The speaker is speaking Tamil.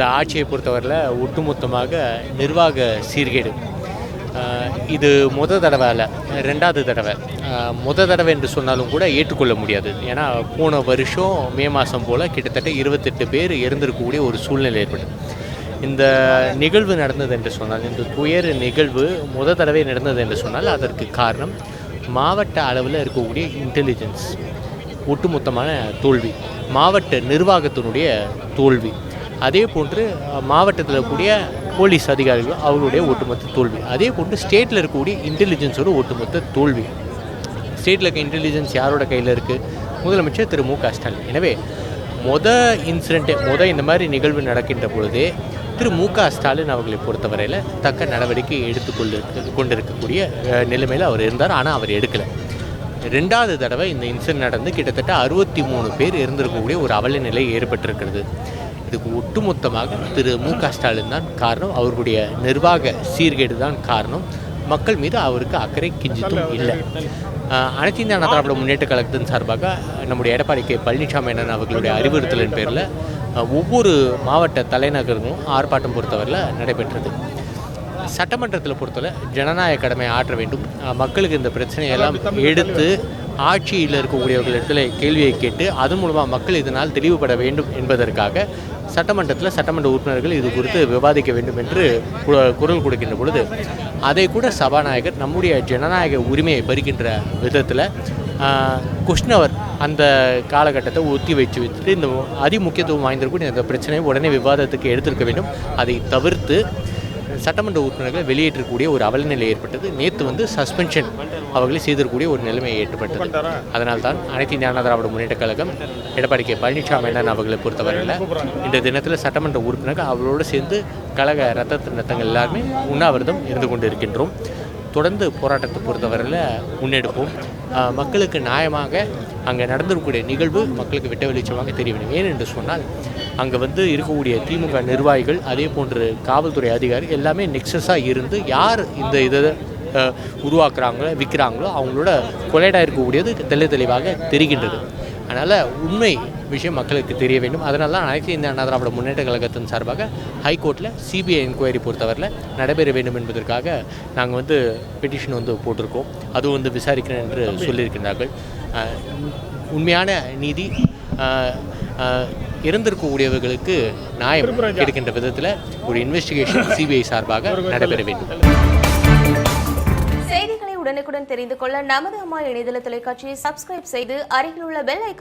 இந்த ஆட்சியை பொறுத்தவரையில் ஒட்டுமொத்தமாக நிர்வாக சீர்கேடு. இது முத தடவை அல்ல ரெண்டாவது தடவை. முத தடவை என்று சொன்னாலும் கூட ஏற்றுக்கொள்ள முடியாது. ஏன்னா போன வருஷம் மே மாதம் போல் கிட்டத்தட்ட இருபத்தெட்டு பேர் இறந்திருக்கக்கூடிய ஒரு சூழ்நிலை ஏற்பட்டது. இந்த நிகழ்வு நடந்தது என்று சொன்னால் இந்த துயர் நிகழ்வு முத தடவை நடந்தது என்று சொன்னால் அதற்கு காரணம் மாவட்ட அளவில் இருக்கக்கூடிய இன்டெலிஜென்ஸ் ஒட்டுமொத்தமான தோல்வி. மாவட்ட நிர்வாகத்தினுடைய தோல்வி. அதே போன்று மாவட்டத்தில் இருக்கக்கூடிய போலீஸ் அதிகாரிகள் அவர்களுடைய ஒட்டுமொத்த தோல்வி. அதே போன்று ஸ்டேட்டில் இருக்கக்கூடிய இன்டெலிஜென்ஸோட ஒட்டுமொத்த தோல்வி. ஸ்டேட்டில் இருக்க இன்டெலிஜென்ஸ் யாரோட கையில் இருக்குது முதலமைச்சர் திரு மு க ஸ்டாலின். எனவே மொத இன்சிடெண்ட்டு மொத இந்த மாதிரி நிகழ்வு நடக்கின்ற பொழுதே திரு மு க ஸ்டாலின் அவர்களை பொறுத்தவரையில் தக்க நடவடிக்கை எடுத்துக்கொண்டு கொண்டிருக்கக்கூடிய நிலைமையில் அவர் இருந்தார். ஆனால் அவர் எடுக்கலை. ரெண்டாவது தடவை இந்த இன்சிடென்ட் நடந்து கிட்டத்தட்ட அறுபத்தி மூணு பேர் இருந்திருக்கக்கூடிய ஒரு அவல நிலை ஏற்பட்டிருக்கிறது. இதுக்கு ஒட்டுமொத்தமாக திரு மு க ஸ்டாலின் தான் காரணம். அவர்களுடைய நிர்வாக சீர்கேடு தான் காரணம். மக்கள் மீது அவருக்கு அக்கறை கிஞ்சித்தும் இல்லை. அனைத்து இந்திய அண்ணா திராவிட முன்னேற்ற கழகத்தின் சார்பாக நம்முடைய எடப்பாடி கே. பழனிசாமி அண்ணன் அவர்களுடைய அறிவுறுத்தலின் பேரில் ஒவ்வொரு மாவட்ட தலைநகர்களும் ஆர்ப்பாட்டம் பொறுத்தவரையில் நடைபெற்றது. சட்டமன்றத்தில் பொறுத்தவரை ஜனநாயக கடமையை ஆற்ற வேண்டும். மக்களுக்கு இந்த பிரச்சனையெல்லாம் எடுத்து ஆட்சியில் இருக்கக்கூடியவர்களிடத்தில் கேள்வியை கேட்டு அதன் மூலமாக மக்கள் இதனால் தெளிவுபட வேண்டும் என்பதற்காக சட்டமன்றத்தில் சட்டமன்ற உறுப்பினர்கள் இது குறித்து விவாதிக்க வேண்டும் என்று குரல் கொடுக்கின்ற பொழுது அதை கூட சபாநாயகர் நம்முடைய ஜனநாயக உரிமையை பறிக்கின்ற விதத்தில் குஷ்ணவர் அந்த காலகட்டத்தை ஒத்தி வச்சு வச்சுட்டு இந்த அதி முக்கியத்துவம் வாய்ந்திருக்கக்கூடிய இந்த பிரச்சனையை உடனே விவாதத்துக்கு எடுத்திருக்க வேண்டும். அதை தவிர்த்து சட்டமன்ற உறுப்பினர்களை வெளியேற்றக்கூடிய ஒரு அவலநிலை ஏற்பட்டது. நேற்று வந்து சஸ்பென்ஷன் அவர்களை செய்திருக்கக்கூடிய ஒரு நிலைமை ஏற்பட்டது. அதனால் தான் அனைத்து இந்திய திராவிட முன்னேற்ற கழகம் எடப்பாடி கே பழனிசாமி அண்ணன் அவர்களை பொறுத்தவரையில் இந்த தினத்தில் சட்டமன்ற உறுப்பினர்கள் அவர்களோடு சேர்ந்து கழக ரத்த ரத்தங்கள் எல்லாருமே உண்ணாவிரதம் இருந்து கொண்டு இருக்கின்றோம் தொடர்ந்து போராட்டத்தை பொறுத்தவரையில் முன்னெடுப்போம். மக்களுக்கு நியாயமாக அங்கே நடந்திருக்கக்கூடிய நிகழ்வு மக்களுக்கு வெட்ட வெளிச்சமாக தெரிய வேண்டும் என்று சொன்னால் அங்கே வந்து இருக்கக்கூடிய திமுக நிர்வாகிகள் அதே போன்று காவல்துறை அதிகாரி எல்லாமே நெக்ஸஸாக இருந்து யார் இந்த இதை உருவாக்குறாங்களோ விற்கிறாங்களோ அவங்களோட கொலைடாக இருக்கக்கூடியது தெளி தெளிவாக தெரிகின்றது. அதனால் உண்மை விஷயம் மக்களுக்கு தெரிய வேண்டும். அதனால தான் அனைத்து இந்திய அண்ணா திராவிட முன்னேற்ற கழகத்தின் சார்பாக ஹைகோர்ட்டில் சிபிஐ என்கொயரி பொறுத்தவரையில் நடைபெற வேண்டும் என்பதற்காக நாங்கள் வந்து பெட்டிஷன் வந்து போட்டிருக்கோம். அதுவும் வந்து விசாரிக்கிறேன் என்று சொல்லியிருக்கின்றார்கள். உண்மையான நீதி இறந்திருக்கக்கூடியவர்களுக்கு நியாயம் கிடைக்கின்ற விதத்தில் ஒரு இன்வெஸ்டிகேஷன் சிபிஐ சார்பாக நடைபெற வேண்டும். செய்திகளை உடனுக்குடன் தெரிந்து கொள்ள நமது அம்மா இணையதள தொலைக்காட்சியை சப்ஸ்கிரைப் செய்து அருகில் உள்ள பெல் ஐக்கானை